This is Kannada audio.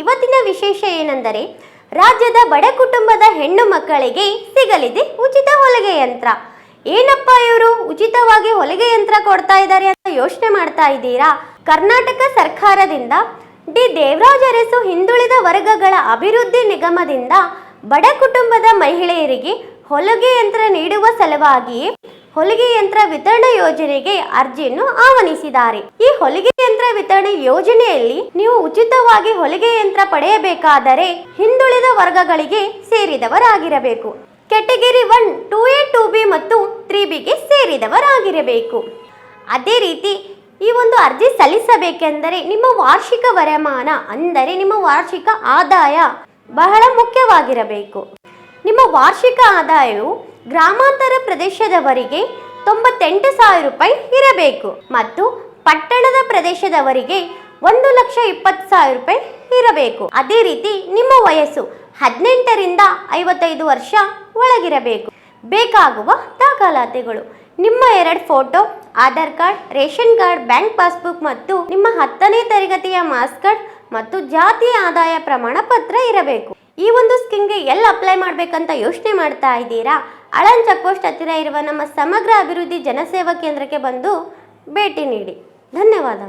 ಇವತ್ತಿನ ವಿಶೇಷ ಏನೆಂದರೆ, ರಾಜ್ಯದ ಬಡ ಕುಟುಂಬದ ಹೆಣ್ಣು ಮಕ್ಕಳಿಗೆ ಸಿಗಲಿದೆ ಉಚಿತ ಹೊಲಿಗೆ ಯಂತ್ರ. ಏನಪ್ಪ ಇವರು? ಉಚಿತವಾಗಿ ಹೊಲಿಗೆ ಯಂತ್ರ ಕೊಡ್ತಾ ಇದ್ದಾರೆ ಅಂತ ಯೋಚನೆ ಮಾಡ್ತಾ ಇದ್ದೀರಾ? ಕರ್ನಾಟಕ ಸರ್ಕಾರದಿಂದ ಡಿ. ದೇವರಾಜ್ ಅರಸು ಹಿಂದುಳಿದ ವರ್ಗಗಳ ಅಭಿವೃದ್ಧಿ ನಿಗಮದಿಂದ ಬಡ ಕುಟುಂಬದ ಮಹಿಳೆಯರಿಗೆ ಹೊಲಿಗೆ ಯಂತ್ರ ನೀಡುವ ಸಲುವಾಗಿಯೇ ಹೊಲಿಗೆ ಯಂತ್ರ ವಿತರಣಾ ಯೋಜನೆಗೆ ಅರ್ಜಿಯನ್ನು ಆಹ್ವಾನಿಸಿದ್ದಾರೆ. ಈ ಹೊಲಿಗೆ ಯಂತ್ರ ವಿತರಣೆ ಯೋಜನೆಯಲ್ಲಿ ನೀವು ಉಚಿತವಾಗಿ ಹೊಲಿಗೆ ಯಂತ್ರ ಪಡೆಯಬೇಕಾದರೆ ಹಿಂದುಳಿದ ವರ್ಗಗಳಿಗೆ ಸೇರಿದವರಾಗಿರಬೇಕು. Category one, two A, two B ಮತ್ತು ತ್ರೀ ಬಿಗೆ ಸೇರಿದವರಾಗಿರಬೇಕು. ಅದೇ ರೀತಿ ಈ ಒಂದು ಅರ್ಜಿ ಸಲ್ಲಿಸಬೇಕೆಂದರೆ ನಿಮ್ಮ ವಾರ್ಷಿಕ ವರಮಾನ ಅಂದರೆ ನಿಮ್ಮ ವಾರ್ಷಿಕ ಆದಾಯ ಬಹಳ ಮುಖ್ಯವಾಗಿರಬೇಕು. ನಿಮ್ಮ ವಾರ್ಷಿಕ ಆದಾಯವು ಗ್ರಾಮಾಂತರ ಪ್ರದೇಶದವರಿಗೆ ತೊಂಬತ್ತೆಂಟು ಸಾವಿರ ರೂಪಾಯಿ ಇರಬೇಕು ಮತ್ತು ಪಟ್ಟಣದ ಪ್ರದೇಶದವರಿಗೆ ಒಂದು ಲಕ್ಷ ಇಪ್ಪತ್ತು ಸಾವಿರ ರೂಪಾಯಿ ಇರಬೇಕು. ಅದೇ ರೀತಿ ನಿಮ್ಮ ವಯಸ್ಸು ಹದಿನೆಂಟರಿಂದ ಐವತ್ತೈದು ವರ್ಷ ಒಳಗಿರಬೇಕು. ಬೇಕಾಗುವ ದಾಖಲಾತಿಗಳು. ನಿಮ್ಮ ಎರಡು photo, Aadhaar card, ration card, bank passbook ಮತ್ತು ನಿಮ್ಮ ಹತ್ತನೇ ತರಗತಿಯ ಮಾರ್ಕ್ಸ್ ಕಾರ್ಡ್ ಮತ್ತು ಜಾತಿ ಆದಾಯ ಪ್ರಮಾಣ ಪತ್ರ ಇರಬೇಕು. ಈ ಒಂದು ಸ್ಕೀಮ್ಗೆ ಎಲ್ಲಿ ಅಪ್ಲೈ ಮಾಡಬೇಕಂತ ಯೋಚನೆ ಮಾಡ್ತಾ ಇದ್ದೀರಾ? ಅಳನ್ ಚೆಕ್ ಪೋಸ್ಟ್ ಹತ್ತಿರ ಇರುವ ನಮ್ಮ ಸಮಗ್ರ ಅಭಿವೃದ್ಧಿ ಜನಸೇವಾ ಕೇಂದ್ರಕ್ಕೆ ಬಂದು ಭೇಟಿ ನೀಡಿ. ಧನ್ಯವಾದ